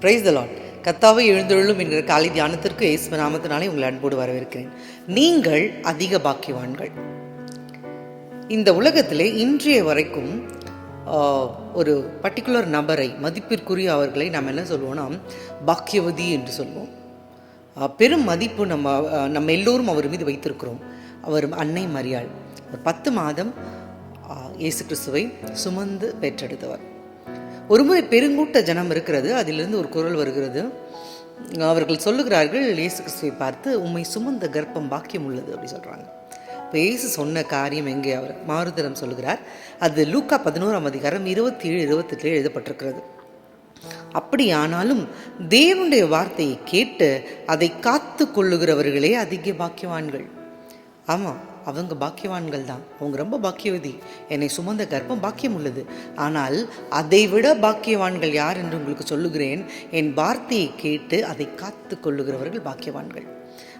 Praise the lot கத்தாவை எழுந்தொழும் என்கிற காலை தியானத்திற்கு இயேசு நாமத்தினாலே உங்களை அன்போடு வரவேற்கிறேன். நீங்கள் அதிக பாக்கியவான்கள். இந்த உலகத்திலே இன்றைய வரைக்கும் ஒரு பர்டிகுலர் நபரை மதிப்பிற்குரிய அவர்களை நாம் என்ன சொல்லுவோம்னா பாக்கியவதி என்று சொல்லுவோம் பெரும் மதிப்பு நம்ம நம்ம எல்லோரும் அவர் மீது வைத்திருக்கிறோம். அவர் அன்னை மரியாள். ஒரு பத்து மாதம் இயேசு கிறிஸ்துவை சுமந்து பெற்றெடுத்தவர். ஒருமுறை பெருங்கூட்ட ஜனம் இருக்கிறது. அதிலிருந்து ஒரு குரல் வருகிறது. அவர்கள் சொல்லுகிறார்கள் இயேசு கிறிஸ்துவை பார்த்து உம்மை சுமந்த கர்ப்பம் பாக்கியம் உள்ளது அப்படி சொல்கிறாங்க இப்போ இயேசு சொன்ன காரியம் எங்கே? அவர் மாறுதரம் சொல்லுகிறார். அது லூக்கா பதினோராம் அதிகாரம் இருபத்தி ஏழு இருபத்தெட்டில் எழுதப்பட்டிருக்கிறது. அப்படியானாலும் தேவனுடைய வார்த்தையை கேட்டு அதை காத்து கொள்ளுகிறவர்களே அதிக பாக்கியவான்கள். ஆமாம் அவங்க பாக்கியவான்கள் தான். அவங்க ரொம்ப பாக்கியவதி. என்னை சுமந்த கர்ப்பம் பாக்கியம் உள்ளது ஆனால் அதை விட பாக்கியவான்கள் யார் என்று உங்களுக்கு சொல்லுகிறேன். என் வார்த்தையை கேட்டு அதை காத்து கொள்ளுகிறவர்கள் பாக்கியவான்கள்.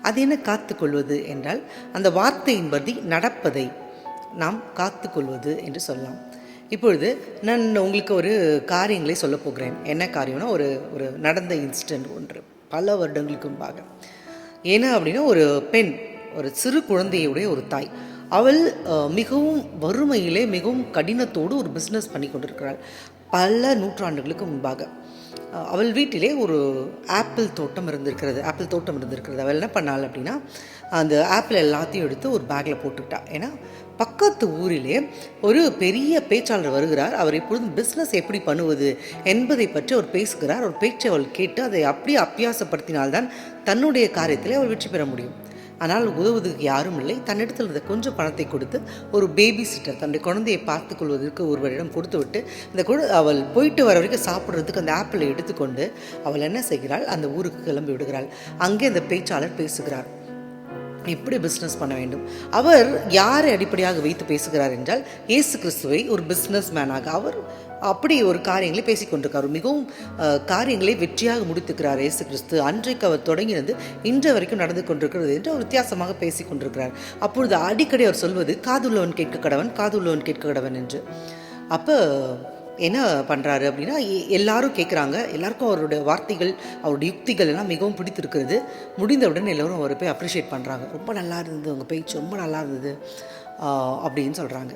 அது என்ன காத்து கொள்வது என்றால் அந்த வார்த்தையின்படி நடப்பதை நாம் காத்து கொள்வது என்று சொல்லலாம். இப்பொழுது நான் உங்களுக்கு ஒரு காரியங்களை சொல்ல போகிறேன். என்ன காரியம்னா ஒரு ஒரு நடந்த இன்சிடென்ட் ஒன்று. பல வருடங்களுக்கு முன்பாக. ஏன்னா அப்படின்னா ஒரு பெண் ஒரு சிறு குழந்தையுடைய ஒரு தாய். அவள் மிகவும் வறுமையிலே மிகவும் கடினத்தோடு ஒரு பிஸ்னஸ் பண்ணி கொண்டிருக்கிறாள். பல நூற்றாண்டுகளுக்கு முன்பாக. அவள் வீட்டிலே ஒரு ஆப்பிள் தோட்டம் இருந்திருக்கிறது ஆப்பிள் தோட்டம் இருந்திருக்கிறது. அவள் என்ன பண்ணாள் அப்படின்னா அந்த ஆப்பிள் எல்லாத்தையும் எடுத்து ஒரு பேக்கில் போட்டுக்கிட்டா ஏன்னா பக்கத்து ஊரிலே ஒரு பெரிய பேச்சாளர் வருகிறார். அவர் எப்பொழுதும் பிஸ்னஸ் எப்படி பண்ணுவது என்பதை பற்றி அவர் பேசுகிறார். ஒரு பேச்சை அவள் கேட்டு அதை அப்படியே அப்பியாசப்படுத்தினால்தான் தன்னுடைய காரியத்திலே அவள் வெற்றி பெற முடியும். ஆனால் உதவுவதற்கு யாரும் இல்லை. தன்னிடத்தில் இருந்த கொஞ்சம் பணத்தை கொடுத்து ஒரு பேபி சிட்டர் தன்னுடைய குழந்தையை பார்த்துக்கொள்வதற்கு ஒருவரிடம் கொடுத்து விட்டு இந்த குழு அவள் போயிட்டு வர வரைக்கும் சாப்பிட்றதுக்கு அந்த ஆப்பிளை எடுத்துக்கொண்டு அவள் என்ன செய்கிறாள்? அந்த ஊருக்கு கிளம்பி விடுகிறாள். அங்கே அந்த பேச்சாளர் பேசுகிறார். எப்படி பிஸ்னஸ் பண்ண வேண்டும்? அவர் யாரை அடிப்படையாக வைத்து பேசுகிறார் என்றால் இயேசு கிறிஸ்துவை ஒரு பிஸ்னஸ் மேனாக அவர் அப்படி ஒரு காரியங்களை பேசிக்கொண்டிருக்கார் மிகவும் காரியங்களை வெற்றியாக முடித்துக்கிறார் இயேசு கிறிஸ்து. அன்றைக்கு அவர் தொடங்கினது இன்று வரைக்கும் நடந்து கொண்டிருக்கிறது என்று அவர் வித்தியாசமாக பேசிக் கொண்டிருக்கிறார். அப்பொழுது அடிக்கடி அவர் சொல்வது காதுள்ளவன் கேட்க கடவன் காதுள்ளவன் கேட்க கடவன் என்று. அப்போ என்ன பண்ணுறாரு அப்படின்னா எல்லாரும் கேட்குறாங்க எல்லாருக்கும் அவருடைய வார்த்தைகள் அவருடைய யுக்திகள் எல்லாம் மிகவும் பிடித்திருக்கிறது. முடிந்தவுடன் எல்லோரும் அவரை போய் அப்ரிஷியேட் பண்ணுறாங்க ரொம்ப நல்லா இருந்தது உங்கள் பேச்சு ரொம்ப நல்லா இருந்தது அப்படின்னு சொல்கிறாங்க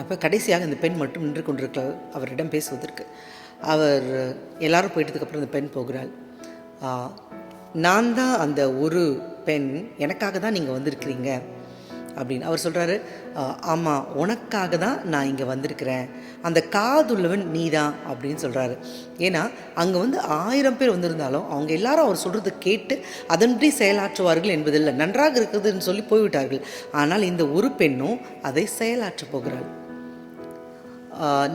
அப்போ கடைசியாக இந்த பெண் மட்டும் நின்று கொண்டிருக்கிறார் அவரிடம் பேசுவதற்கு. அவர் எல்லாரும் போயிட்டதுக்கப்புறம் இந்த பெண் போகிறாள். நான் தான் அந்த ஒரு பெண் எனக்காக தான் நீங்கள் வந்திருக்கிறீங்க. அப்படின்னு அவர் சொல்கிறாரு ஆமாம் உனக்காக தான் நான் இங்கே வந்திருக்கிறேன். அந்த காதுள்ளவன் நீ தான் அப்படின்னு சொல்கிறாரு ஏன்னா அங்கே வந்து ஆயிரம் பேர் வந்திருந்தாலும் அவங்க எல்லாரும் அவர் சொல்கிறத கேட்டு அதன்படி செயலாற்றுவார்கள் என்பதில்லை. நன்றாக இருக்குதுன்னு சொல்லி போய்விட்டார்கள். ஆனால் இந்த ஒரு பெண்ணும் அதை செயலாற்றப் போகிறாள்.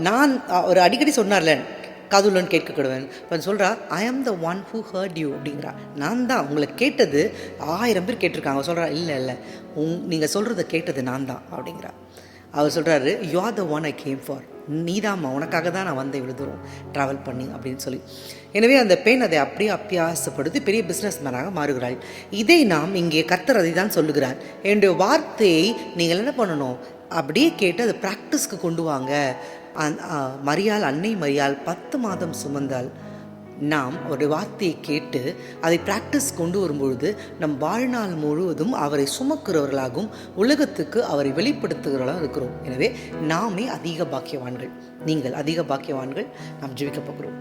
நான் ஒரு அடிக்கடி சொன்னார்ல காதுள்ளன் கேட்கக்கூடுவேன் இப்போ சொல்கிறா I am the one who hurt you அப்படிங்கிறா. நான் தான் உங்களை கேட்டது ஆயிரம் பேர் கேட்டிருக்காங்க. சொல்கிறா இல்லை இல்லை உங் நீங்கள் சொல்கிறத கேட்டது நான் தான் அப்படிங்கிறா. அவர் சொல்கிறாரு you are the one I came for நீதாம்மா உனக்காக தான் நான் வந்தேன் இவ்வளோ தூரம் ட்ராவல் பண்ணி அப்படின்னு சொல்லி. எனவே அந்த பெண் அதை அப்படியே அப்பியாசப்படுத்தி பெரிய பிஸ்னஸ் மேனாக மாறுகிறாள். இதை நாம் இங்கே கர்த்தர் அதை தான் சொல்லுகிறார். என்னுடைய வார்த்தையை நீங்கள் என்ன பண்ணணும்? அப்படியே கேட்டு அதை ப்ராக்டிஸ்க்கு கொண்டு வாங்க. மரியாள் அன்னை மரியாள் பத்து மாதம் சுமந்தாள் நாம் ஒரு வார்த்தையை கேட்டு அதை பிராக்டிஸ் கொண்டு வரும்பொழுது நம் வாழ்நாள் முழுவதும் அவரை சுமக்கிறவர்களாகவும் உலகத்துக்கு அவரை வெளிப்படுத்துகிறவர்களாக இருக்கிறோம். எனவே நாமே அதிக பாக்கியவான்கள். நீங்கள் அதிக பாக்கியவான்கள் நாம் ஜீவிக்க போகிறோம்.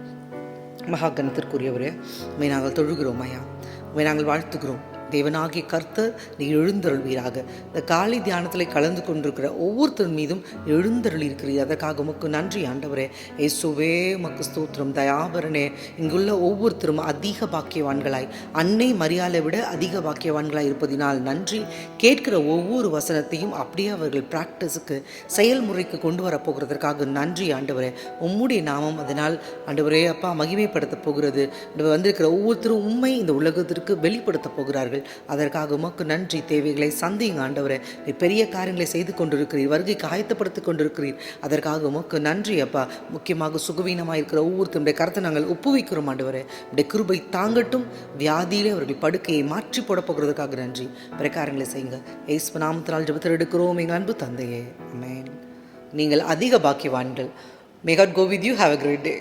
மகா கணத்திற்குரியவரே உண்மை நாங்கள் தொழுகிறோம் ஐயா. உண்மை நாங்கள் வாழ்த்துகிறோம். தேவனாகிய கர்த்தர் நீ எழுந்தருள்வீராக. இந்த காலை தியானத்தில் கலந்து கொண்டிருக்கிற ஒவ்வொருத்தர் மீதும் எழுந்தருள் இருக்கிறீர் அதற்காக உமக்கு நன்றி ஆண்டவரே. ஏசுவே உமக்கு ஸ்தோத்திரம். தயாபரனே. இங்குள்ள ஒவ்வொருத்தரும் அதிக பாக்கியவான்களாய். அன்னை மரியாதை விட அதிக பாக்கியவான்களாய் இருப்பதினால் நன்றி. கேட்கிற ஒவ்வொரு வசனத்தையும் அப்படியே அவர்கள் பிராக்டிஸுக்கு செயல்முறைக்கு கொண்டு வரப்போகிறதற்காக நன்றி ஆண்டவரே. உம்முடைய நாமம் அதனால் ஆண்டவரே அப்பா மகிமைப்படுத்த போகிறது. வந்திருக்கிற ஒவ்வொருத்தரும் உண்மை இந்த உலகத்திற்கு வெளிப்படுத்த போகிறார்கள். இருக்கிறார்கள் அதற்காக உமக்கு நன்றி தேவைகளை சந்திங்க ஆண்டவரே. நீ பெரிய காரியங்களை செய்து கொண்டிருக்கிறீர் வருகைக்கு ஆயத்தப்படுத்திக் கொண்டிருக்கிறீர். அதற்காக உமக்கு நன்றி அப்பா. முக்கியமாக சுகவீனமாக இருக்கிற ஒவ்வொருத்தருடைய கருத்தை நாங்கள் ஒப்புவிக்கிறோம் ஆண்டவரே. உடைய கிருபை தாங்கட்டும் வியாதியிலே அவர்கள் படுக்கையை மாற்றி போடப்போகிறதுக்காக நன்றி. பிற காரியங்களை செய்யுங்க. ஏசு நாமத்தினால் ஜபத்தில் எடுக்கிறோம் எங்கள் அன்பு தந்தையே. அமேன் நீங்கள் அதிக பாக்கியவான்கள். May God go with you have a great day